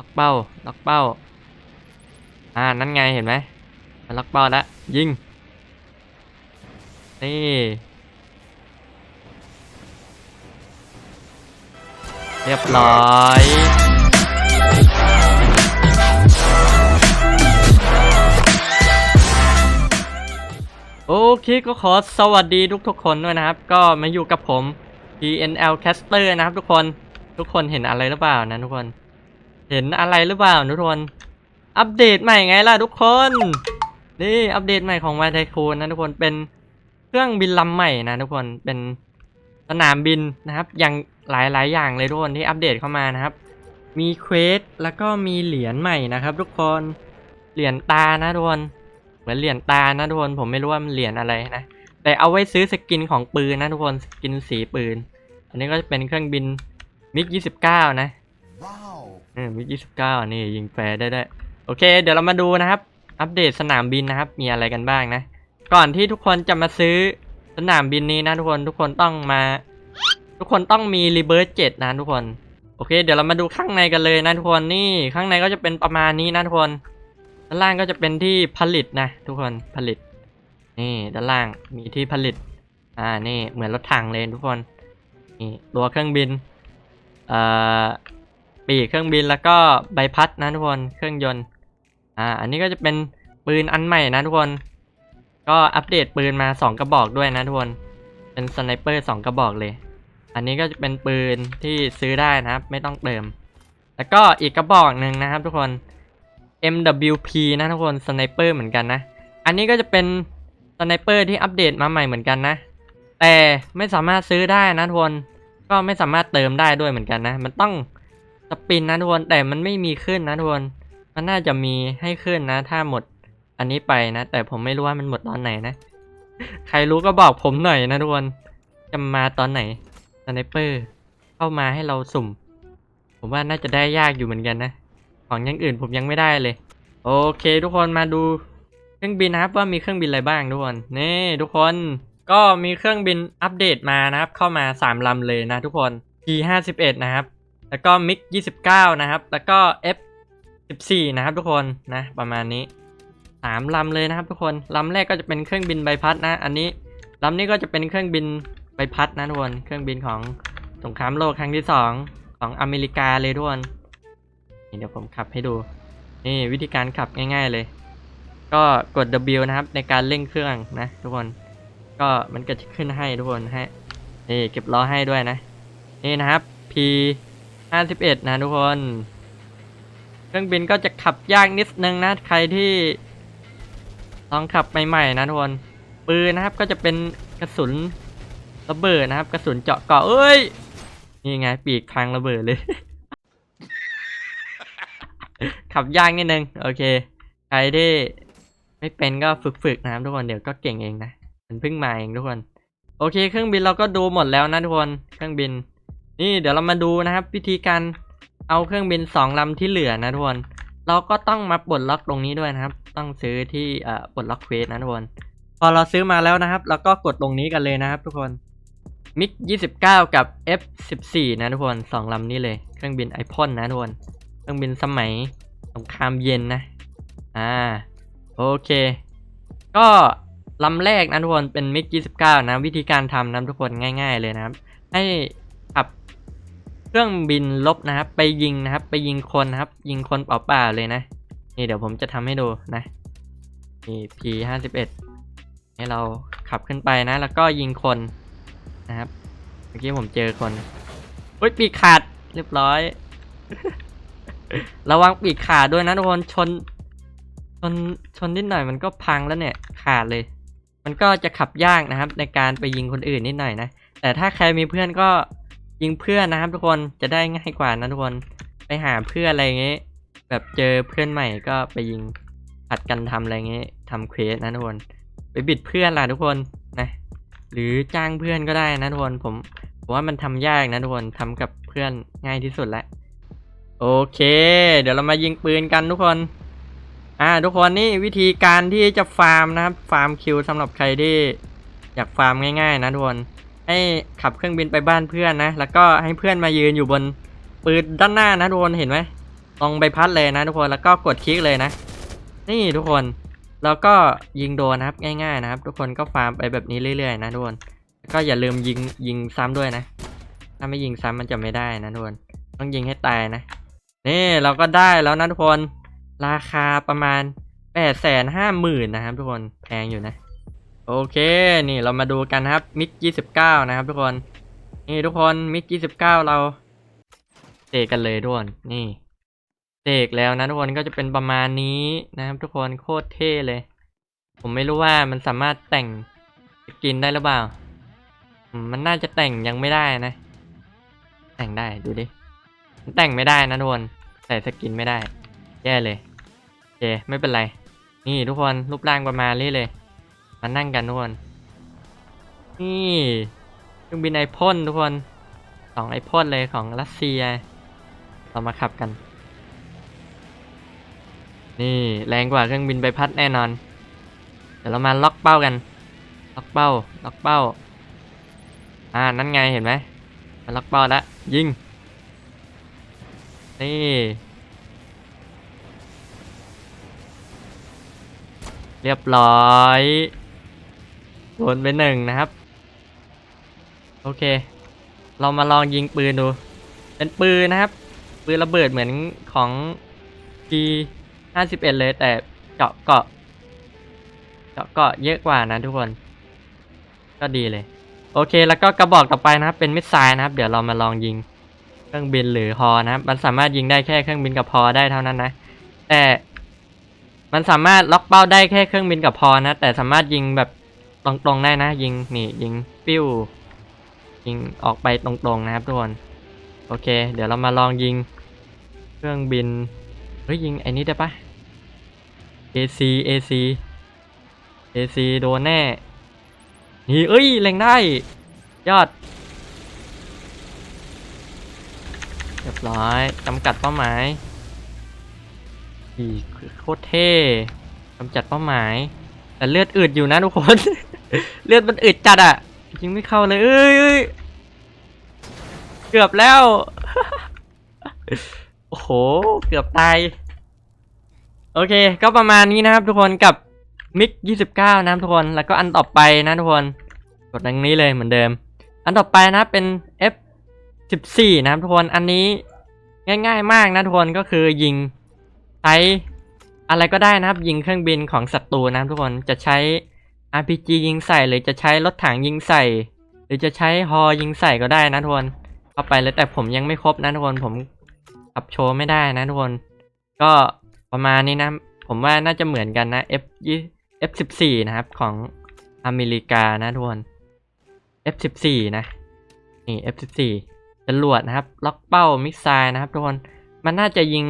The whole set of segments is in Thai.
ล็อกเป้า ล็อกเป้า อ่า นั่นไงเห็นไหมมันล็อกเป้าแล้ว ยิง นี่ เรียบร้อยโอเคก็ขอสวัสดีทุกทุกคนด้วยนะครับ ก็มาอยู่กับผม PNL Caster นะครับทุกคนทุกคนเห็นอะไรหรือเปล่านะทุกคน เห็นอะไรหรือเปล่าทุกคน อัปเดตใหม่ไงล่ะทุกคน นี่อัปเดตใหม่ของ y t ไทคูนนะทุกคนเป็นเครื่องบินลำใหม่นะทุกคนเป็นสนามบินนะครับ อย่างหลายๆ อย่างเลยทุกคนที่อัปเดตเข้ามานะครับ มีเควสแล้วก็มีเหรียญใหม่นะครับ ทุกคนเหรียญตานะทุกคนเหมือนเหรียญตานะทุกคนผมไม่รู้ว่ามันเหรียญอะไรนะแต่เอาไว้ซื้อสกินของปืนนะทุกคนสกินสีปืน อันนี้ก็จะเป็นเครื่องบินมิก 29 นะ Wow. เออมิกยี่สิบเก้านี่ยิงแฟร์ได้ได้ โอเค เดี๋ยวเรามาดูนะครับ อัปเดตสนามบินนะครับ มีอะไรกันบ้างนะ ก่อนที่ทุกคนจะมาซื้อสนามบินนี้นะทุกคน ทุกคนต้องมา ทุกคนต้องมีรีเบิร์เจ็ดนะทุกคน โอเค เดี๋ยวเรามาดูข้างในกันเลยนะทุกคน นี่ ข้างในก็จะเป็นประมาณนี้นะทุกคน ด้านล่างก็จะเป็นที่ผลิตนะ ทุกคน ผลิต นี่ ด้านล่าง มีที่ผลิต อ่า นี่ เหมือนรถถังเลยทุกคน นี่ ตัวเครื่องบิน เอ่อ ปีกเครื่องบินแล้วก็ใบพัดนะทุกคนเครื่องยนต์อ่าอันนี้ก็จะเป็นปืนอันใหม่นะทุกคน ก็อัปเดตปืนมา 2 กระบอกด้วยนะทุกคนเป็นสไนเปอร์2กระบอกเลย อันนี้ก็จะเป็นปืนที่ซื้อได้นะครับ ไม่ต้องเติม แล้วก็อีกกระบอกหนึ่งนะครับทุกคน MWP นะทุกคนสไนเปอร์เหมือนกันนะ อันนี้ก็จะเป็นสไนเปอร์ที่อัปเดตมาใหม่เหมือนกันนะ แต่ไม่สามารถซื้อได้นะทุกคน ก็ไม่สามารถเติมได้ด้วยเหมือนกันนะ มันต้อง สปินนะทุกคนแต่มันไม่มีขึ้นนะทุกคนมันน่าจะมีให้ขึ้นนะ ถ้าหมดอันนี้ไปนะ แต่ผมไม่รู้ว่ามันหมดตอนไหนนะ ใครรู้ก็บอกผมหน่อยนะทุกคนจะมาตอนไหนสไนเปอร์เข้ามาให้เราสุ่ม ผมว่าน่าจะได้ยากอยู่เหมือนกันนะของอย่างอื่นผมยังไม่ได้เลย โอเค ทุกคนมาดูเครื่องบินนะครับว่ามีเครื่องบินอะไรบ้างทุกคนนี่ทุกคนก็มีเครื่องบินอัปเดตมานะครับ เข้ามาสามลำเลยนะทุกคน P51 นะครับ แล้วก็มิก29 นะครับ แล้วก็ F 14 นะครับทุกคนนะประมาณนี้สามลำเลยนะครับทุกคนลำแรกก็จะเป็นเครื่องบินใบพัดนะ อันนี้ลำนี้ก็จะเป็นเครื่องบินใบพัดนะทุกคนเครื่องบินของสงครามโลกครั้งที่สองของอเมริกาเลยทุกคนนี่เดี๋ยวผมขับให้ดู นี่วิธีการขับง่าย ๆเลย ก็กด W นะครับ ในการเร่งเครื่องนะ ทุกคนก็มันก็จะขึ้นให้ทุกคนให้นี่เก็บล้อให้ด้วยนะ นี่นะครับ P ห้าสิบเอ็ดนะทุกคน เครื่องบินก็จะขับยากนิดนึงนะ ใครที่ลองขับใหม่ๆนะทุกคน ปืนนะครับก็จะเป็นกระสุนระเบิดนะครับ กระสุนเจาะเกาะเอ้ย นี่ไงปีกพังระเบิดเลย ขับยากนิดนึง โอเค ใครที่ไม่เป็นก็ฝึกๆนะครับทุกคนเดี๋ยวก็เก่งเองนะมันเพิ่งมาเองทุกคน โอเค เครื่องบินเราก็ดูหมดแล้วนะทุกคน เครื่องบิน นี่เดี๋ยวเรามาดูนะครับ วิธีการเอาเครื่องบินสองลำที่เหลือนะทุกคนเราก็ต้องมาปลดล็อกตรงนี้ด้วยนะครับ ต้องซื้อที่เอ่อปลดล็อกเควสนะทุกคน พอเราซื้อมาแล้วนะครับเราก็กดตรงนี้กันเลยนะครับ ทุกคนมิก29 กับ F14 นะทุกคนสองลำนี้เลยเครื่องบินไอพ่นนะทุกคนเครื่องบินสมัยสงครามเย็นนะอ่าโอเค ก็ลำแรกนะทุกคนเป็นมิก29นะวิธีการทำนะทุกคนง่าย ๆ เลยนะครับ ให้ เครื่องบินลบนะครับ ไปยิงนะครับ ไปยิงคนนะครับ ยิงคนเปล่าๆเลยนะ นี่เดี๋ยวผมจะทำให้ดูนะนี่ P ห้าสิบเอ็ดให้เราขับขึ้นไปนะ แล้วก็ยิงคนนะครับ เมื่อกี้ผมเจอคนอุ้ยปีกขาดเรียบร้อย ระวังปีกขาดด้วยนะทุกคนชน ชนชนนิดหน่อยมันก็พังแล้วเนี่ยขาดเลย มันก็จะขับยากนะครับ ในการไปยิงคนอื่นนิดหน่อยนะแต่ถ้าใครมีเพื่อนก็ ยิงเพื่อนนะครับทุกคนจะได้ง่ายกว่านะทุกคนไปหาเพื่อนอะไรเงี้ยแบบเจอเพื่อนใหม่ก็ไปยิงผัดกันทำอะไรเงี้ยทำเควสนะทุกคน ไปบิดเพื่อนล่ะทุกคนนะหรือจ้างเพื่อนก็ได้นะทุกคนผมผมว่ามันทำยากนะทุกคนทำกับเพื่อนง่ายที่สุดแล้วโอเค เดี๋ยวเรามายิงปืนกันทุกคน อ่า ทุกคนนี่วิธีการที่จะฟาร์มนะครับ ฟาร์มคิวสำหรับใครที่อยากฟาร์มง่ายๆ นะทุกคน ให้ขับเครื่องบินไปบ้านเพื่อนนะ แล้วก็ให้เพื่อนมายืนอยู่บนปืนด้านหน้านะทุกคนเห็นไหมตรงใบพัดเลยนะทุกคนแล้วก็กดคลิกเลยนะ นี่ทุกคนแล้วก็ยิงโดนนะครับง่ายๆนะครับ ทุกคนก็ฟาร์มไปแบบนี้เรื่อยๆ นะทุกคนแล้วก็อย่าลืมยิงยิงซ้ำด้วยนะ ถ้าไม่ยิงซ้ำมันจะไม่ได้นะทุกคนต้องยิงให้ตายนะ นี่เราก็ได้แล้วนะทุกคน ราคาประมาณแปดแสนห้าหมื่นนะครับ ทุกคนแพงอยู่นะ โอเค นี่เรามาดูกันนะครับ มิกยี่สิบเก้านะครับทุกคน นี่ทุกคน มิกยี่สิบเก้าเราเตะกันเลยทุกคน นี่เตกแล้วนะทุกคนก็จะเป็นประมาณนี้นะครับ ทุกคนโคตรเท่เลย ผมไม่รู้ว่ามันสามารถแต่งสกินได้หรือเปล่ามมันน่าจะแต่งยังไม่ได้นะ แต่งได้ดูดิมันแต่งไม่ได้นะทุกคนใส่สกินไม่ได้ แย่เลยโอเคไม่เป็นไร นี่ทุกคนรูปร่างประมาณนี้เลย มานั่งกันทุกคนนี่เครื่องบินไอพ่นทุกคนสองไอพ่นเลยของรัสเซีย เรามาขับกัน นี่แรงกว่าเครื่องบินใบพัดแน่นอน เดี๋ยวเรามาล็อกเป้ากัน ล็อกเป้า ล็อกเป้า อ่า นั่นไงเห็นไหมมาล็อกเป้าแล้วยิง นี่เรียบร้อย โดนไปหนึ่งนะครับ โอเค เรามาลองยิงปืนดู เป็นปืนนะครับ ปืนระเบิดเหมือนของ P ห้าสิบเอ็ดเลยแต่เจาะเกาะ เจาะเกาะเยอะกว่านะทุกคน ก็ดีเลย โอเคแล้วก็กระบอกต่อไปนะครับ เป็นมิสไซล์นะครับ เดี๋ยวเรามาลองยิงเครื่องบินหรือฮอนะครับ มันสามารถยิงได้แค่เครื่องบินกับฮอได้เท่านั้นนะ แต่มันสามารถล็อกเป้าได้แค่เครื่องบินกับฮอนะ แต่สามารถยิงแบบ ตรงๆได้นะ ยิงนี่ยิงปิ้วยิงออกไปตรงๆนะครับทุกคนโอเค เดี๋ยวเรามาลองยิงเครื่องบินเฮ้ยยิงไอ้นี้ได้ปะ AC AC AC โดนแน่ นี่เอ้ยแรงได้ ยอด เรียบร้อยจำกัดเป้าหมายอีโคตรเท่กำจัดเป้าหมาย แต่เลือดอืดอยู่นะทุกคน เลือดมันอืดจัดอะยิงไม่เข้าเลยเอ้ยเอ้ยเกือบแล้ว โอ้โห เกือบตาย โอเค ก็ประมาณนี้นะครับทุกคนกับมิก29 นะครับทุกคน แล้วก็อันต่อไปนะทุกคน กดดังนี้เลยเหมือนเดิม อันต่อไปนะเป็น F 14นะครับทุกคน อันนี้ง่ายๆมากนะทุกคน ก็คือยิงใช้อะไรก็ได้นะครับ ยิงเครื่องบินของศัตรูนะครับทุกคน จะใช้ RPG ยิงใส่หรือจะใช้รถถังยิงใส่ หรือจะใช้ฮอยิงใส่ก็ได้นะทุกคนเข้าไปเลยแต่ผมยังไม่ครบนะทุกคนผมขับโชว์ไม่ได้นะทุกคนก็ประมาณนี้นะ ผมว่าน่าจะเหมือนกันนะ F 20 F 14 นะครับของอเมริกานะทุกคน F 14 นะนี่ F 14 จรวดนะครับ ล็อกเป้ามิสไซล์นะครับทุกคนมันน่าจะยิง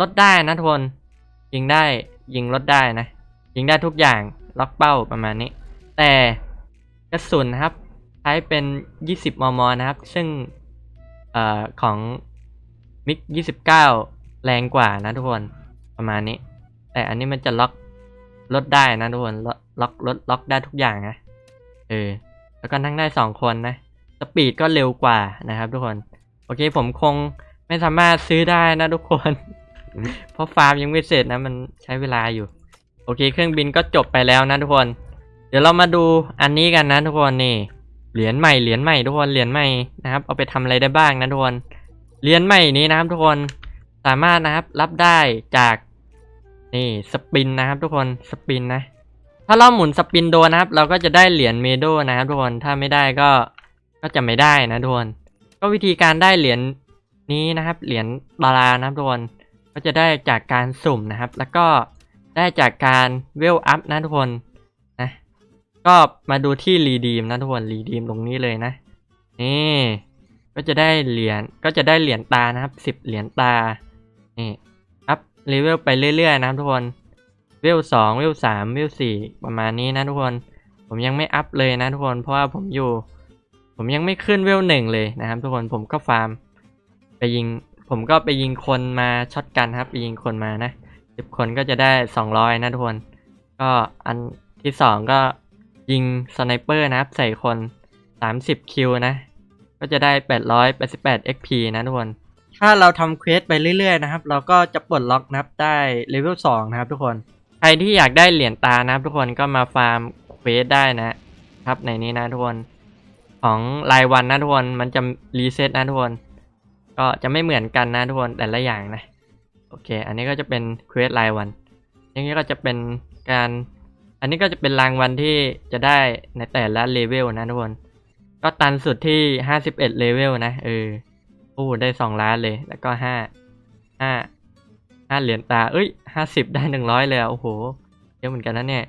รถได้นะทุกคนยิงได้ยิงรถได้นะ ยิงได้ทุกอย่าง ล็อกเป้าประมาณนี้ แต่กระสุนนะครับ ใช้เป็น 20 มม นะครับ ซึ่งเอ่อของมิก 29 แรงกว่านะทุกคนประมาณนี้ แต่อันนี้มันจะล็อกรถได้นะทุกคนล็อกล็อกรถล็อกได้ทุกอย่างนะเออแล้วก็นั่งได้สองคนนะสปีดก็เร็วกว่านะครับ ทุกคนโอเคผมคงไม่สามารถซื้อได้นะทุกคน เพราะฟาร์มยังไม่เสร็จนะมันใช้เวลาอยู่ โอเค เครื่องบินก็จบไปแล้วนะทุกคน เดี๋ยวเรามาดูอันนี้กันนะทุกคนนี่เหรียญใหม่เหรียญใหม่ทุกคนเหรียญใหม่นะครับเอาไปทำอะไรได้บ้างนะทุกคนเหรียญใหม่นี้นะครับทุกคนสามารถนะครับรับได้จากนี่สปินนะครับ ทุกคนสปินนะ ถ้าเราหมุนสปินโดนนะครับ เราก็จะได้เหรียญเมโดนะครับ ทุกคนถ้าไม่ได้ก็ก็จะไม่ได้นะทุกคนก็วิธีการได้เหรียญนี้นะครับ เหรียญบารานะครับทุกคนก็จะได้จากการสุ่มนะครับ แล้วก็ ได้จากการเวลอัพนะทุกคนนะก็มาดูที่รีดีมนะทุกคนรีดีมตรงนี้เลยนะ นี่ก็จะได้เหรียญก็จะได้เหรียญตานะครับสิบเหรียญตานี่อัพเลเวลไปเรื่อยๆนะครับทุกคนเวลสองเวลสามเวลสี่ประมาณนี้นะทุกคน ผมยังไม่อัพเลยนะทุกคนเพราะว่าผมอยู่ ผมยังไม่ขึ้นเวลหนึ่งเลยนะครับ ทุกคนผมก็ฟาร์ม ไปยิง ผมก็ไปยิงคนมาช็อตกันครับไปยิงคนมานะ สิบคนก็จะได้สองร้อยนะทุกคน ก็อันที่สองก็ยิงสไนเปอร์นะครับ ใส่คนสามสิบคิวนะ ก็จะได้แปดร้อยแปดสิบแปด XP นะทุกคน ถ้าเราทำเควสไปเรื่อยๆนะครับ เราก็จะปลดล็อกนะครับได้เลเวลสองนะครับทุกคน ใครที่อยากได้เหรียญตานะครับ ทุกคนก็มาฟาร์มเควสได้นะครับในนี้นะทุกคน ของรายวันนะทุกคนมันจะรีเซ็ตนะทุกคน ก็จะไม่เหมือนกันนะทุกคนแต่ละอย่างนะ โอเค อันนี้ก็จะเป็นเควสรายวัน อย่างนี้ก็จะเป็นการ อันนี้ก็จะเป็นรางวัลที่จะได้ในแต่ละเลเวลนะทุกคน ก็ตันสุดที่ห้าสิบเอ็ดเลเวลนะเออโอ้ได้สองล้านเลย แล้วก็ห้าห้าห้าเหรียญตา เอ้ยห้าสิบได้หนึ่งร้อยเลยโอ้โห เยอะเหมือนกันนะเนี่ย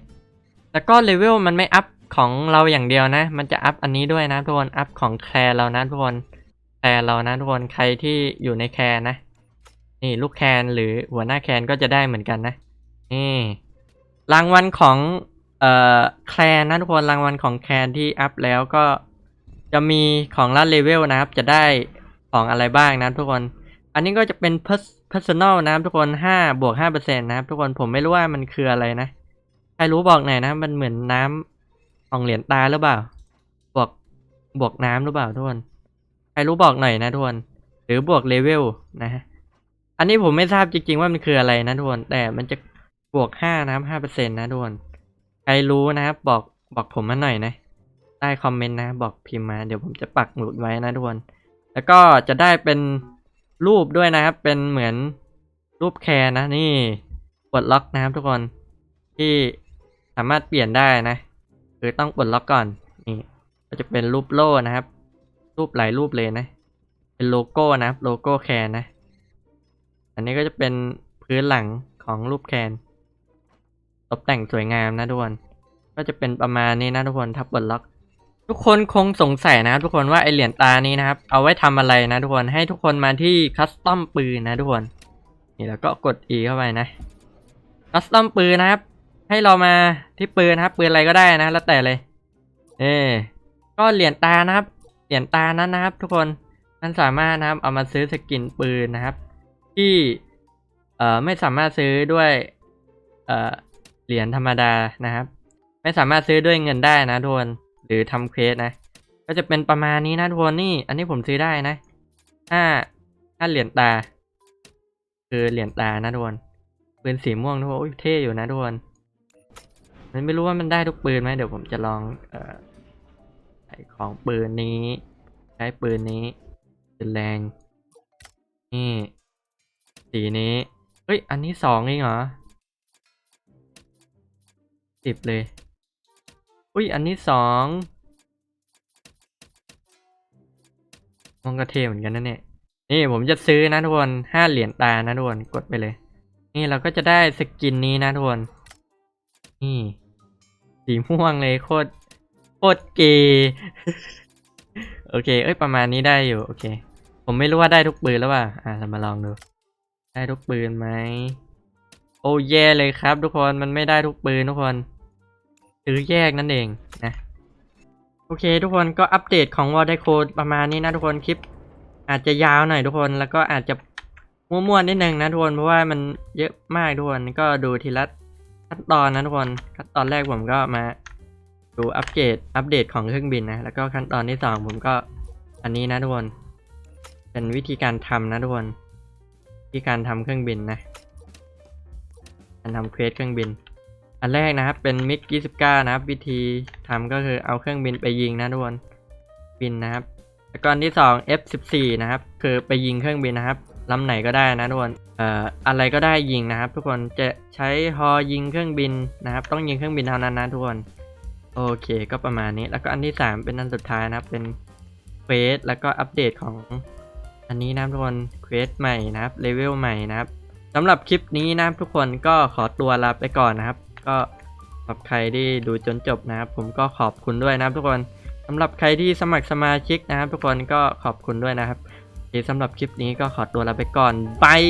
แล้วก็เลเวลมันไม่อัพของเราอย่างเดียวนะ มันจะอัพอันนี้ด้วยนะทุกคน อัพของแคร์เรานะทุกคน แคร์เรานะทุกคน ใครที่อยู่ในแคร์นะ นี่ลูกแคนหรือหัวหน้าแคนก็จะได้เหมือนกันนะนี่รางวัลของเอ่อแคนนะทุกคนรางวัลของแคนที่อัพแล้วก็จะมีของละเลเวลนะครับ จะได้ของอะไรบ้างนะทุกคน อันนี้ก็จะเป็น pers- personal นะครับทุกคนห้าบวกห้าเปอร์เซ็นต์นะครับทุกคนผมไม่รู้ว่ามันคืออะไรนะ ใครรู้บอกหน่อยนะ มันเหมือนน้ำของเหรียญตาหรือเปล่า บวกบวกน้ำหรือเปล่าทุกคน ใครรู้บอกหน่อยนะทุกคน หรือบวกเลเวลนะฮะ อันนี้ผมไม่ทราบจริงๆว่ามันคืออะไรนะทุกคนแต่มันจะบวกห้านะครับห้าเปอร์เซ็นต์นะทุกคนใครรู้นะครับ บอกบอกผมมาหน่อยนะใต้คอมเมนต์นะ บอกพิมพ์มาเดี๋ยวผมจะปักหมุดไว้นะทุกคนแล้วก็จะได้เป็นรูปด้วยนะครับ เป็นเหมือนรูปแคร์นะ นี่ปลดล็อกนะครับทุกคนที่สามารถเปลี่ยนได้นะคือต้องปลดล็อกก่อนนี่ก็จะเป็นรูปโล่นะครับ รูปหลายรูปเลยนะ เป็นโลโก้นะครับ โลโก้แคร์นะ อันนี้ก็จะเป็นพื้นหลังของรูปแคนตกแต่งสวยงามนะทุกคน ก็จะเป็นประมาณนี้นะทุกคนทับบนล็อก ทุกคนคงสงสัยนะทุกคนว่าไอเหรียญตานี้นะครับ เอาไว้ทำอะไรนะทุกคนให้ทุกคนมาที่คัสตอมปืนนะทุกคน นี่แล้วก็กด E เข้าไปนะคัสตอมปืนนะครับ ให้เรามาที่ปืนนะครับปืนอะไรก็ได้นะ แล้วแต่เลยเออก็เหรียญตานะครับ เหรียญตานั้นนะครับ ทุกคนมันสามารถนะครับเอามาซื้อสกินปืนนะครับ ที่เอ่อไม่สามารถซื้อด้วยเอ่อเหรียญธรรมดานะครับ ไม่สามารถซื้อด้วยเงินได้นะทุกคนหรือทำเควสนะ ก็จะเป็นประมาณนี้นะทุกคนนี่ อันนี้ผมซื้อได้นะห้าห้าเหรียญตา คือเหรียญตานะทุกคนปืนสีม่วงทุกคนเท่อยู่นะทุกคนมันไม่รู้ว่ามันได้ทุกปืนไหมเดี๋ยวผมจะลองเอ่อใส่ของปืนนี้ ใช้ปืนนี้เป็นแรงนี่ สีนี้ เฮ้ย อันนี้สองเองเหรอสิบเลย อุ้ย อันนี้สองมองกระเทเหมือนกันนะเนี่ย นี่ผมจะซื้อนะทุกคนห้าเหรียญตานะทุกคน กดไปเลย นี่เราก็จะได้สกินนี้นะทุกคน นี่ สีม่วงเลยโคตร โคตรเกย์โอเค เอ้ย ประมาณนี้ได้อยู่ โอเค ผมไม่รู้ว่าได้ทุกปืนแล้วป่ะ อะเรามาลองดู ได้ทุกปืนไหม โอ้แย่เลยครับทุกคนมันไม่ได้ทุกปืนทุกคนซื้อแยกนั่นเองนะโอเคทุกคนก็อัปเดตของวอ r ไดโคดประมาณนี้นะทุกคนคลิป อาจจะยาวหน่อยทุกคนแล้วก็อาจจะมั่วๆนิดนึงนะทุกคนเพราะว่ามันเยอะมากทุกคนก็ดูทีละขั้นตอนนะทุกคนขั้นตอนแรกผมก็มาดูอัปเกรดอัปเดตของเครื่องบินนะแล้วก็ขั้นตอนที่สองผมก็อันนี้นะทุกคนเป็นวิธีการทำนะทุกคน วิธีการทำเครื่องบินนะ การทำเควสเครื่องบิน อันแรกนะครับเป็นมิก29 นะครับ วิธีทำก็คือเอาเครื่องบินไปยิงนะทุกคนบินนะครับแล้วก็อันที่ 2 F14 นะครับ คือไปยิงเครื่องบินนะครับลำไหนก็ได้นะทุกคนเอ่ออะไรก็ได้ยิงนะครับ ทุกคนจะใช้ฮอยิงเครื่องบินนะครับ ต้องยิงเครื่องบินเท่านั้นนะทุกคนโอเค ก็ประมาณนี้แล้วก็อันที่ 3 เป็นอันสุดท้ายนะครับเป็นเควสแล้วก็อัปเดตของ อันนี้นะทุกคนเควสใหม่นะครับเลเวลใหม่นะครับสำหรับคลิปนี้นะทุกคนก็ขอตัวลาไปก่อนนะครับ ก็สำหรับใครที่ดูจนจบนะครับ ผมก็ขอบคุณด้วยนะครับทุกคนสำหรับใครที่สมัครสมาชิกนะครับ ทุกคนก็ขอบคุณด้วยนะครับสำหรับคลิปนี้ก็ขอตัวลาไปก่อนบาย